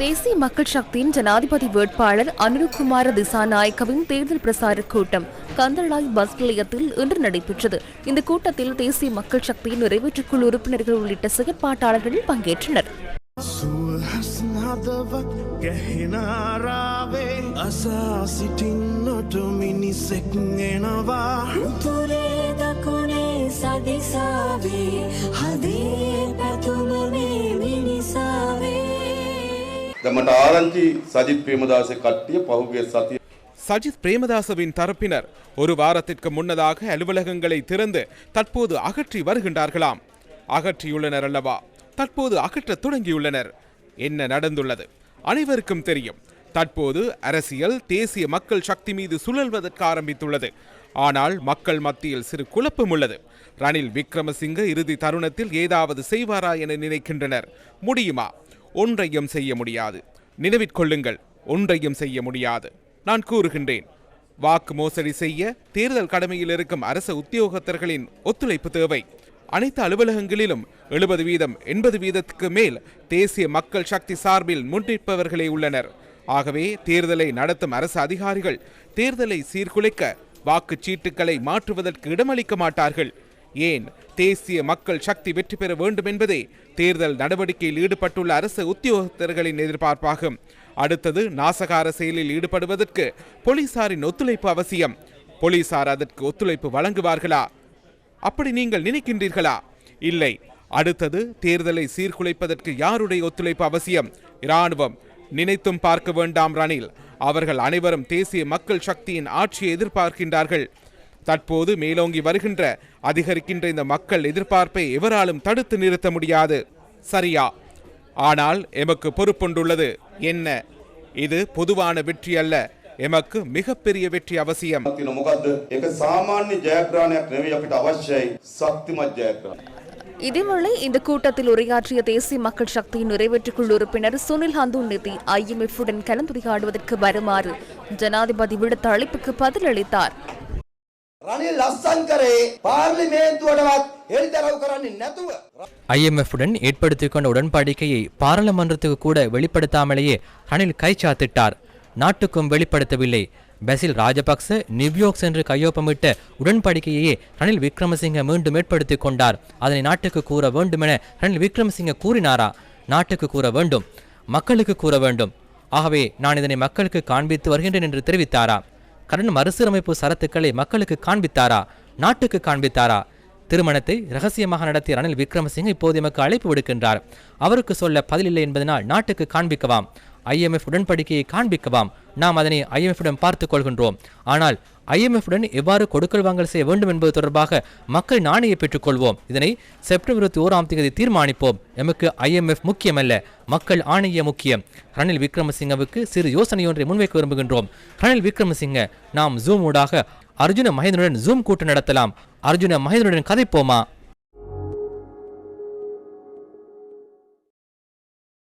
தேசிய மக்கள் சக்தியின் ஜனாதிபதி வேட்பாளர் அனுருகுமார திசாநாயக்கவின் தேர்தல் பிரசார கூட்டம் கந்தளாய் பஸ் நிலையத்தில் இன்று நடைபெற்றது. இந்த கூட்டத்தில் தேசிய மக்கள் சக்தியின் நிறைவேற்றுக் குழு உறுப்பினர்கள் உள்ளிட்ட செயற்பாட்டாளர்கள் பங்கேற்றனர். சதிசாவே දැමට ආරංචි සජිත් ප්‍රේමදාස කට්ටිය පහුගේ සතිය சஜித் பிரேமதாசவின் தரப்பினர் ஒரு வாரத்திற்கு முன்னதாக அலுவலகங்களை திறந்து தற்போது அகற்றி வருகின்றார்களாம் அகற்றியுள்ளனர் அல்லவா தற்போது அகற்றத் தொடங்கியுள்ளனர் என்ன நடந்துள்ளது அனைவருக்கும் தெரியும் தற்போது அரசியல் தேசிய மக்கள் சக்தி மீது சுழல்வதற்கு ஆரம்பித்துள்ளது ஆனால் மக்கள் மத்தியில் சிறு குழப்பம் உள்ளது ரணில் விக்ரமசிங்க இறுதி தருணத்தில் ஏதாவது செய்வாரா என நினைக்கின்றனர் முடியுமா ஒன்றையும் செய்ய முடியாது. நினைவிற்கொள்ளுங்கள் ஒன்றையும் செய்ய முடியாது. நான் கூறுகின்றேன் வாக்கு மோசடி செய்ய தேர்தல் கடமையில் இருக்கும் அரசு உத்தியோகத்தர்களின் ஒத்துழைப்பு தேவை. அனைத்து அலுவலகங்களிலும் எழுபது வீதம் எண்பது வீதத்துக்கு மேல் தேசிய மக்கள் சக்தி சார்பில் முன்னிற்பவர்களே உள்ளனர். ஆகவே தேர்தலை நடத்தும் அரசு அதிகாரிகள் தேர்தலை சீர்குலைக்க வாக்குச்சீட்டுக்களை மாற்றுவதற்கு இடமளிக்க மாட்டார்கள். ஏன் தேசிய மக்கள் சக்தி வெற்றி பெற வேண்டும் என்பதே தேர்தல் நடவடிக்கையில் ஈடுபட்டுள்ள அரசு உத்தியோகத்தர்களின் எதிர்பார்ப்பாகும் அடுத்தது நாசகார செயலில் ஈடுபடுவதற்கு போலீசாரின் ஒத்துழைப்பு அவசியம். போலீசார் அதற்கு ஒத்துழைப்பு வழங்குவார்களா? அப்படி நீங்கள் நினைக்கின்றீர்களா? இல்லை. அடுத்தது தேர்தலை சீர்குலைப்பதற்கு யாருடைய ஒத்துழைப்பு அவசியம்? இராணுவம். நினைத்தும் பார்க்க வேண்டாம் ரணில். அவர்கள் அனைவரும் தேசிய மக்கள் சக்தியின் ஆட்சியை எதிர்பார்க்கின்றார்கள். தற்போது மேலோங்கி வருகின்ற அதிகரிக்கின்ற இந்த மக்கள் எதிர்பார்ப்பை எவராலும் தடுத்து நிறுத்த முடியாது சரியா ஆனால் எமக்கு பொறுப்புண்டுள்ளது என்ன இது பொதுவான வெற்றி அல்ல எமக்கு மிகப்பெரிய வெற்றி அவசியம் තින මොකක්ද එක සාමාන්‍ය ජයග්‍රාණයක් නෙවෙයි අපිට අවශ්‍යයි සක්තිමත් ජයග්‍රාණ. இதேவேளை இந்த கூட்டத்தில் உரையாற்றிய தேசிய மக்கள் சக்தியின் நிறைவேற்றுக்குழு உறுப்பினர் சுனில் ஹந்துநிதி ஐஎம்எஃப்-உடன் கலந்துரையாடுவதற்கு வருமாறு ஜனாதிபதி விடுத்த அழைப்புக்கு பதிலளித்தார் රනිල් ලස්සන් කරේ පාර්ලිමේන්තුවටවත් එළිදරව් කරන්නේ නැතුව IMF உடன் ஏற்படுத்திக் கொண்ட உடன்படிக்கையை பாராளுமன்றத்துக்கு கூட வெளிப்படுத்தாமலேயே ரணில் கைச்சாத்திட்டார் நாட்டுக்கும் வெளிப்படுத்தவில்லை பெசில் ராஜபக்ச நியூயோர்க் சென்று கையொப்பமிட்ட உடன்படிக்கையையே ரணில் விக்ரமசிங்க மீண்டும் ஏற்படுத்திக் கொண்டார் அதனை நாட்டுக்கு கூற வேண்டுமென ரணில் விக்ரமசிங்க கூறினாரா நாட்டுக்கு கூற வேண்டும் மக்களுக்கு கூற வேண்டும் ஆகவே நான் இதனை மக்களுக்கு காண்பித்து வருகின்றேன் என்று தெரிவித்தாரா கடன் மறுசீரமைப்பு சரத்துக்களை மக்களுக்கு காண்பித்தாரா? நாட்டுக்கு காண்பித்தாரா? திருமணத்தை ரகசியமாக நடத்திய ரணில் விக்ரமசிங்க இப்போது எமக்கு அழைப்பு விடுக்கின்றார். அவருக்கு சொல்ல பதிலில்லை என்பதனால் நாட்டுக்கு காண்பிக்கவாம். ஐஎம்எஃப் உடன்படிக்கையை காண்பிக்கவாம். நாம் அதனை ஐஎம்எஃபிடம் பார்த்துக் கொள்கின்றோம். ஆனால் ஐஎம்எஃப்புடன் எவ்வாறு கொடுக்கல் வாங்கல் செய்ய வேண்டும் என்பது தொடர்பாக மக்கள் நாணயை பெற்றுக்கொள்வோம் இதனை செப்டம்பர் இருபத்தி ஓராம் தேதி தீர்மானிப்போம். எமக்கு ஐஎம்எஃப் முக்கியமல்ல. மக்கள் ஆணைய முக்கியம். ரணில் விக்ரமசிங்கவுக்கு சிறு யோசனை ஒன்றை முன்வைக்க விரும்புகின்றோம். ரணில் விக்ரமசிங்க நாம் ஜூம் ஊடாக அர்ஜுன மகேந்திரனுடன் ஜூம் கூட்டம் நடத்தலாம். அர்ஜுன மகேந்திரனுடன் கதைப்போமா?